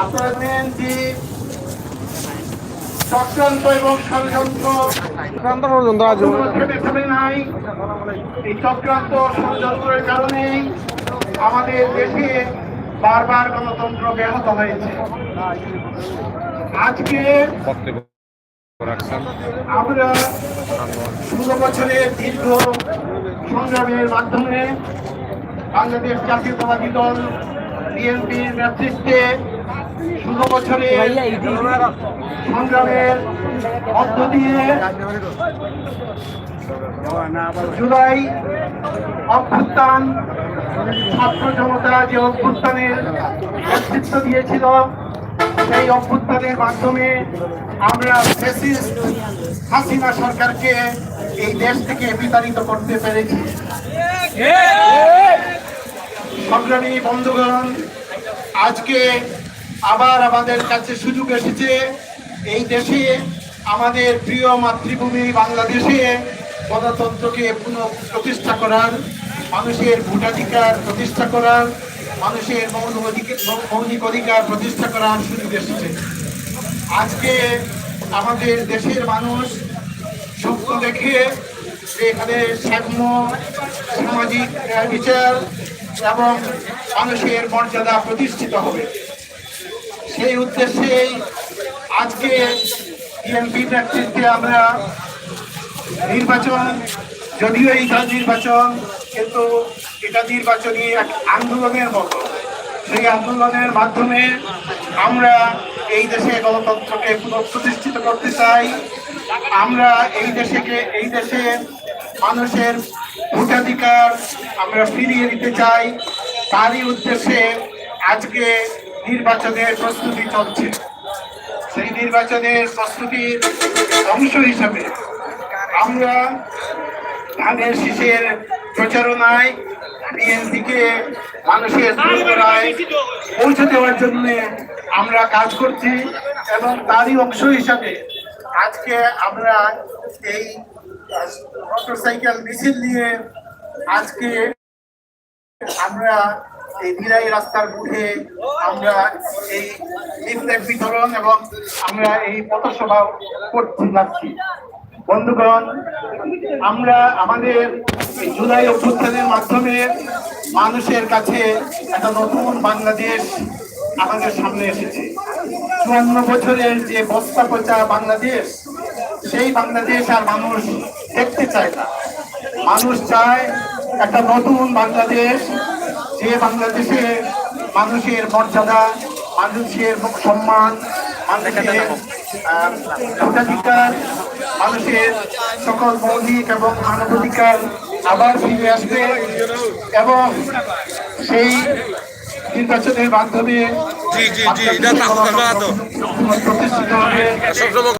আপনারা জানেন যে চক্রান্ত এবং ষড়যন্ত্র নাই। এই চক্রান্ত ষড়যন্ত্রের কারণেই আমাদের দেশে বারবার গণতন্ত্র ব্যাহত হয়েছে। আজকে আমরা ষোলো বছরের দীর্ঘ সংগ্রামের মাধ্যমে বাংলাদেশ জাতীয়তাবাদী দল বিএনপির নেতৃত্বে ষোলো বছরের সংগ্রামের মধ্য দিয়ে জুলাই অভ্যুত্থান ছাত্র জনতা যে অভ্যুত্থানের নেতৃত্ব দিয়েছিল সেই অভ্যুত্থানের মাধ্যমে আমরা হাসিনা সরকারকে এই দেশ থেকে বিতাড়িত করতে পেরেছি। সংগ্রামী বন্ধুগণ আজকে আবার আমাদের কাছে সুযোগ এসেছে এই দেশে আমাদের প্রিয় মাতৃভূমি বাংলাদেশে গণতন্ত্রকে পুনঃ প্রতিষ্ঠা করার, মানুষের ভোটাধিকার প্রতিষ্ঠা করার, মানুষের মৌল অধিকার, মৌলিক অধিকার প্রতিষ্ঠা করার সুযোগ এসেছে। আজকে আমাদের দেশের মানুষ স্বপ্ন দেখে যে এখানে সাম্য, সামাজিক বিচার এবং মানুষের মর্যাদা প্রতিষ্ঠিত হবে। সেই উদ্দেশ্যেই আজকে বিএনপি নেতৃত্বে আমরা নির্বাচন, যদিও এটা নির্বাচন, কিন্তু এটা নির্বাচনী এক আন্দোলনের মতো। সেই আন্দোলনের মাধ্যমে আমরা এই দেশে গণতন্ত্রকে পুনঃপ্রতিষ্ঠিত করতে চাই। আমরা এই দেশেকে, এই দেশে মানুষের ভোটাধিকার আমরা ফিরিয়ে দিতে চাই। তারই উদ্দেশ্যে আজকে নির্বাচনের প্রস্তুতি চলছে। সেই নির্বাচনের প্রস্তুতির অংশ হিসাবে আমরা ধানের শীষের প্রচারণায় বিএনপিকে মানুষের দোরগোড়ায় পৌঁছে দেওয়ার জন্য আমরা কাজ করছি এবং তারই অংশ হিসাবে আজকে আমরা এই মোটরসাইকেল মিছিল নিয়ে আজকে আমরা এই দিরাই রাস্তার মুখে আমরা এই লিফলেট বিতরণ এবং আমরা এই পথসভা করতে যাচ্ছি। বন্ধুগণ, আমরা আমাদের জুলাই অভ্যুত্থানের মাধ্যমে মানুষের কাছে একটা নতুন বাংলাদেশ আমাদের সামনে এসেছে। চুয়ান্ন বছরের যে বস্তা পচা বাংলাদেশ, সেই বাংলাদেশ আর মানুষ দেখতে চায় না। মানুষ চায় একটা নতুন বাংলাদেশ, যে বাংলাদেশে মানুষের মর্যাদা মানুষের সম্মান মানুষের ভোটাধিকার মানুষের সকল মৌলিক এবং মানবাধিকার আবার ফিরে আসবে এবং সেই নির্বাচনের মাধ্যমে। প্রতিষ্ঠিত হবে